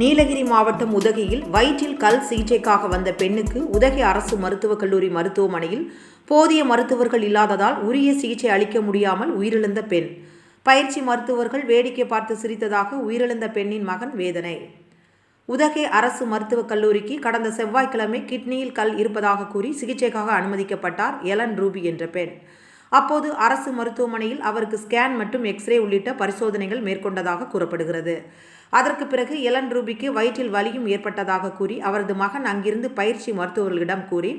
நீலகிரி மாவட்டம் உதகையில் வயிற்றில் கல் சிகிச்சைக்காக வந்த பெண்ணுக்கு உதகை அரசு மருத்துவக் கல்லூரி மருத்துவமனையில் போதிய மருத்துவர்கள் இல்லாததால் உரிய சிகிச்சை அளிக்க முடியாமல் உயிரிழந்த பெண். பயிற்சி மருத்துவர்கள் வேடிக்கை பார்த்து சிரித்ததாக உயிரிழந்த பெண்ணின் மகன் வேதனை. உதகை அரசு மருத்துவக் கல்லூரிக்கு கடந்த செவ்வாய்க்கிழமை கிட்னியில் கல் இருப்பதாக கூறி சிகிச்சைக்காக அனுமதிக்கப்பட்டார் எலன் ரூபி என்ற பெண். அப்போது அரசு மருத்துவமனையில் அவருக்கு ஸ்கேன் மற்றும் எக்ஸ்ரே உள்ளிட்ட பரிசோதனைகள் மேற்கொண்டதாக கூறப்படுகிறது. அதற்கு பிறகு எலன் ரூபிக்கு வயிற்றில் வலியும் ஏற்பட்டதாக கூறி அவரது மகன் அங்கிருந்து பயிற்சி மருத்துவர்களிடம் கூறி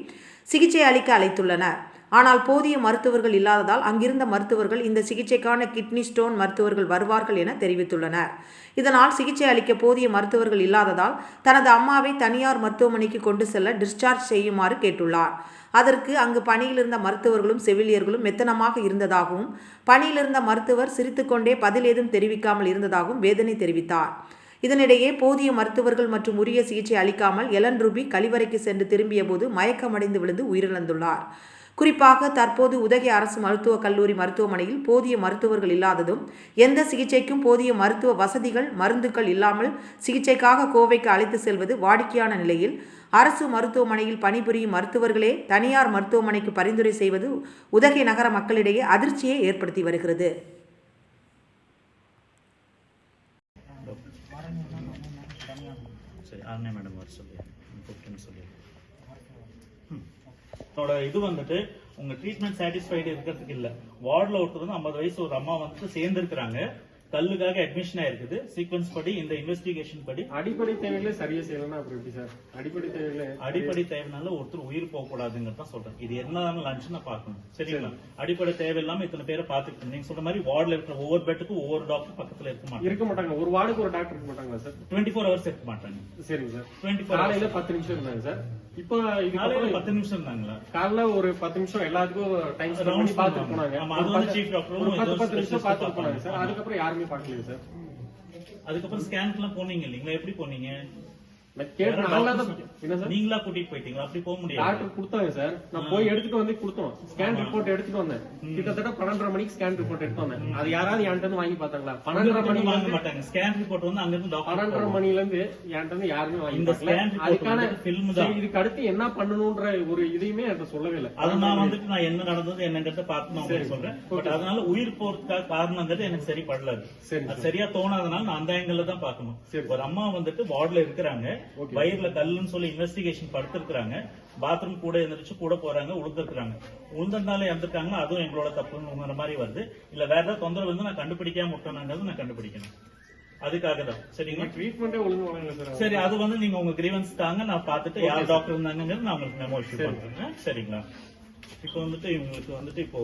சிகிச்சை அளிக்க அழைத்துள்ளனர். ஆனால் போதிய மருத்துவர்கள் இல்லாததால் அங்கிருந்த மருத்துவர்கள் இந்த சிகிச்சைக்கான கிட்னி ஸ்டோன் மருத்துவர்கள் வருவார்கள் என தெரிவித்துள்ளனர். இதனால் சிகிச்சை அளிக்க போதிய மருத்துவர்கள் இல்லாததால் தனது அம்மாவை தனியார் மருத்துவமனைக்கு கொண்டு செல்ல டிஸ்சார்ஜ் செய்யுமாறு கேட்டுள்ளார். அதற்கு அங்கு பணியில் இருந்த மருத்துவர்களும் செவிலியர்களும் மெத்தனமாக இருந்ததாகவும் பணியில் இருந்த மருத்துவர் சிரித்துக்கொண்டே பதில் ஏதும் தெரிவிக்காமல் இருந்ததாகவும் வேதனை தெரிவித்தார். இதனிடையே போதிய மருத்துவர்கள் மற்றும் உரிய சிகிச்சை அளிக்காமல் எலன் ரூபி கழிவறைக்கு சென்று திரும்பியபோது மயக்கமடைந்து விழுந்து உயிரிழந்துள்ளார். குறிப்பாக தற்போது உதகை அரசு மருத்துவக் கல்லூரி மருத்துவமனையில் போதிய மருத்துவர்கள் இல்லாததும் எந்த சிகிச்சைக்கும் போதிய மருத்துவ வசதிகள் மருந்துகள் இல்லாமல் சிகிச்சைக்காக கோவைக்கு அழைத்து செல்வது வாடிக்கையான நிலையில் அரசு மருத்துவமனையில் பணிபுரியும் மருத்துவர்களே தனியார் மருத்துவமனைக்கு பரிந்துரை செய்வது உதகை நகர மக்களிடையே அதிர்ச்சியை ஏற்படுத்தி வருகிறது. சரி ஆர்னே மேடம் வர சொல்லி. கூப்பிட்டுன்னு சொல்லி. உன்னோட இது வந்துட்டு உங்க ட்ரீட்மெண்ட் சாட்டிஸ்ஃபைடு இருக்கிறதுக்கு இல்ல. வார்டுல ஒருத்தர் வந்து ஐம்பது வயசு ஒரு அம்மா வந்துட்டு சேர்ந்துருக்கிறாங்க. கல்லுக்காக அட்மிஷன் ஆயிருக்குது. சீக்வன்ஸ் படி இந்த இன்வெஸ்டிகேஷன் படி. அடிப்படை தேவைகளை சரியா செய்யலன்னா அப்புறம் எப்படி சார்? அடிப்படை தேவைகளை அடிப்படை தேவைனால ஒருத்தர் உயிர் போக கூடாதுங்கிறது சொல்றேன். இது என்னதான் லஞ்ச் நான் பார்க்கணும். சரிங்களா? அடிப்படை தேவை இல்லாம இத்தனை பேரை பாத்துக்கிட்டு நீங்க சொல்ற மாதிரி வார்டுல இருக்கிற ஒவ்வொரு பெட்டுக்கும் ஒவ்வொரு டாக்டர் பக்கத்துல இருக்க மாட்டாங்க. இருக்க மாட்டாங்க. ஒரு வார்டுக்கு ஒரு டாக்டர் இருக்க மாட்டாங்களா சார்? டுவெண்ட்டி ஃபோர் ஹவர்ஸ் இருக்க மாட்டாங்க. சரிங்க சார். டுவெண்ட்டி ஃபோர் காலையில பத்து நிமிஷம் இருந்தாங்க சார். இப்போ காலையில பத்து நிமிஷம் இருந்தாங்களா? காலைல ஒரு பத்து நிமிஷம் எல்லாத்துக்கும் டைம் பார்த்துட்டு. போனாங்க. அது வந்து பத்து- நிமிஷம் பார்த்துட்டு போனாங்க. சார். அதுக்கப்புறம் யாருமே பார்க்கலையே சார். அதுக்கப்புறம் ஸ்கேனுக்கு எல்லாம் போனீங்க இல்லைங்களா? எப்படி போனீங்க? நாங்களா கூட்டிட்டு போயிட்டீங்களா? அப்படி போக முடியாது. டாக்டர் கொடுத்தாங்க சார். நான் போய் எடுத்துட்டு வந்து கொடுத்தோம். ஸ்கேன் ரிப்போர்ட் எடுத்துட்டு வந்தேன். கிட்டத்தட்ட பன்னெண்டரை மணிக்கு ஸ்கேன் ரிப்போர்ட் எடுத்து வந்தேன். அது யாராவது என்கிட்ட வாங்கி பார்த்தாங்களா? பன்னெண்டரை மணி வாங்க மாட்டாங்க. ஸ்கேன் ரிப்போர்ட் வந்து அங்க இருந்து பன்னெண்டரை மணில இருந்து என்கிட்ட இருந்து யாருமே வாங்கி இந்த report அதுக்கான தான். சரி, இதுக்கு அடுத்து என்ன பண்ணணும்ன்ற ஒரு இதையுமே என்கிட்ட சொல்லவே இல்லை. அது நான் வந்துட்டு நான் என்ன நடந்தது என்னங்கிறத பார்த்து சொல்றேன். பட் அதனால உயிர் போறதுக்காக காரணங்கிறது எனக்கு சரி படல அது. சரி, சரியா தோணாதனால நான் அந்த ஆங்கிள் தான் பார்க்கணும். ஒரு அம்மா வந்துட்டு வார்டுல இருக்கிறாங்க. வயிறுல கல்லுன்னு சொல்லி இன்வெஸ்டிகேஷன் படுத்திருக்கிறாங்க. பாத்ரூம் கூட எந்திரிச்சு கூட போறாங்க உளுந்திருக்கிறாங்க உளுந்ததுனால இறந்துட்டாங்கன்னா அதுவும் எங்களோட தப்புங்கிற மாதிரி வருது. இல்ல வேற ஏதாவது தொந்தரவு வந்து நான் கண்டுபிடிக்காம விட்டோனாங்கிறது நான் கண்டுபிடிக்கணும். அதுக்காக தான். சரிங்களா? ட்ரீட்மெண்டே ஒழுங்கு சார். அது வந்து நீங்க உங்க கிரீவன்ஸ் தாங்க. நான் பார்த்துட்டு யார் டாக்டர் இருந்தாங்கிறது நான் உங்களுக்கு மெமோ இஷ்யூ பண்றேன். சரிங்களா? இப்போ வந்துட்டு இவங்களுக்கு வந்துட்டு இப்போ